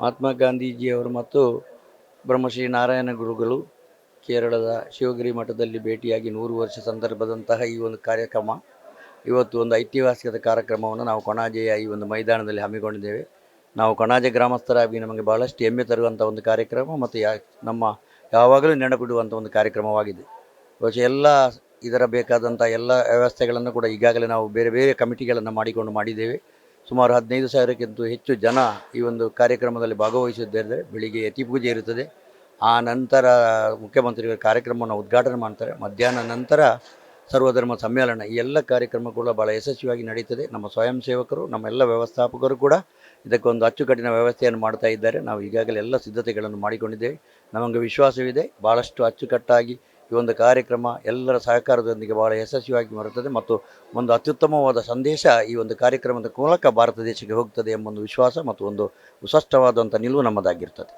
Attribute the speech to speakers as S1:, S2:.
S1: ಮಹಾತ್ಮ ಗಾಂಧೀಜಿಯವರು ಮತ್ತು ಬ್ರಹ್ಮಶ್ರೀ ನಾರಾಯಣ ಗುರುಗಳು ಕೇರಳದ ಶಿವಗಿರಿ ಮಠದಲ್ಲಿ ಭೇಟಿಯಾಗಿ ನೂರು ವರ್ಷ ಸಂದರ್ಭದಂತಹ ಈ ಒಂದು ಕಾರ್ಯಕ್ರಮ, ಇವತ್ತು ಒಂದು ಐತಿಹಾಸಿಕದ ಕಾರ್ಯಕ್ರಮವನ್ನು ನಾವು ಕೊಣಾಜೆಯ ಈ ಒಂದು ಮೈದಾನದಲ್ಲಿ ಹಮ್ಮಿಕೊಂಡಿದ್ದೇವೆ. ನಾವು ಕೊಣಾಜೆ ಗ್ರಾಮಸ್ಥರಾಗಿ ನಮಗೆ ಬಹಳಷ್ಟು ಹೆಮ್ಮೆ ತರುವಂಥ ಒಂದು ಕಾರ್ಯಕ್ರಮ ಮತ್ತು ಯಾ, ನಮ್ಮ ಯಾವಾಗಲೂ ನೆನಪಿಡುವಂಥ ಒಂದು ಕಾರ್ಯಕ್ರಮವಾಗಿದೆ. ಬಹುಶಃ ಎಲ್ಲ ಇದರ ಬೇಕಾದಂಥ ಎಲ್ಲ ವ್ಯವಸ್ಥೆಗಳನ್ನು ಕೂಡ ಈಗಾಗಲೇ ನಾವು ಬೇರೆ ಬೇರೆ ಕಮಿಟಿಗಳನ್ನು ಮಾಡಿಕೊಂಡು ಮಾಡಿದ್ದೇವೆ. ಸುಮಾರು ಹದಿನೈದು ಸಾವಿರಕ್ಕಿಂತ ಹೆಚ್ಚು ಜನ ಈ ಒಂದು ಕಾರ್ಯಕ್ರಮದಲ್ಲಿ ಭಾಗವಹಿಸಿದ್ದಾರೆ ಬೆಳಿಗ್ಗೆ ಯತಿ ಪೂಜೆ ಇರುತ್ತದೆ. ಆ ನಂತರ ಮುಖ್ಯಮಂತ್ರಿಗಳ ಕಾರ್ಯಕ್ರಮವನ್ನು ಉದ್ಘಾಟನೆ ಮಾಡ್ತಾರೆ. ಮಧ್ಯಾಹ್ನ ನಂತರ ಸರ್ವಧರ್ಮ ಸಮ್ಮೇಳನ ಈ ಎಲ್ಲ ಕಾರ್ಯಕ್ರಮ ಕೂಡ ಭಾಳ ಯಶಸ್ವಿಯಾಗಿ ನಡೀತದೆ. ನಮ್ಮ ಸ್ವಯಂ ಸೇವಕರು ನಮ್ಮ ಎಲ್ಲ ವ್ಯವಸ್ಥಾಪಕರು ಕೂಡ ಇದಕ್ಕೊಂದು ಅಚ್ಚುಕಟ್ಟಿನ ವ್ಯವಸ್ಥೆಯನ್ನು ಮಾಡ್ತಾ ಇದ್ದಾರೆ. ನಾವು ಈಗಾಗಲೇ ಎಲ್ಲ ಸಿದ್ಧತೆಗಳನ್ನು ಮಾಡಿಕೊಂಡಿದ್ದೇವೆ. ನಮಗೆ ವಿಶ್ವಾಸವಿದೆ. ಭಾಳಷ್ಟು ಅಚ್ಚುಕಟ್ಟಾಗಿ ಈ ಒಂದು ಕಾರ್ಯಕ್ರಮ ಎಲ್ಲರ ಸಹಕಾರದೊಂದಿಗೆ ಬಹಳ ಯಶಸ್ವಿಯಾಗಿ ಬರುತ್ತದೆ ಮತ್ತು ಒಂದು ಅತ್ಯುತ್ತಮವಾದ ಸಂದೇಶ ಈ ಒಂದು ಕಾರ್ಯಕ್ರಮದ ಮೂಲಕ ಭಾರತ ದೇಶಕ್ಕೆ ಹೋಗ್ತದೆ ಎಂಬ ಒಂದು ವಿಶ್ವಾಸ ಮತ್ತು ಒಂದು ಸ್ಪಷ್ಟವಾದಂಥ ನಿಲುವು ನಮ್ಮದಾಗಿರ್ತದೆ.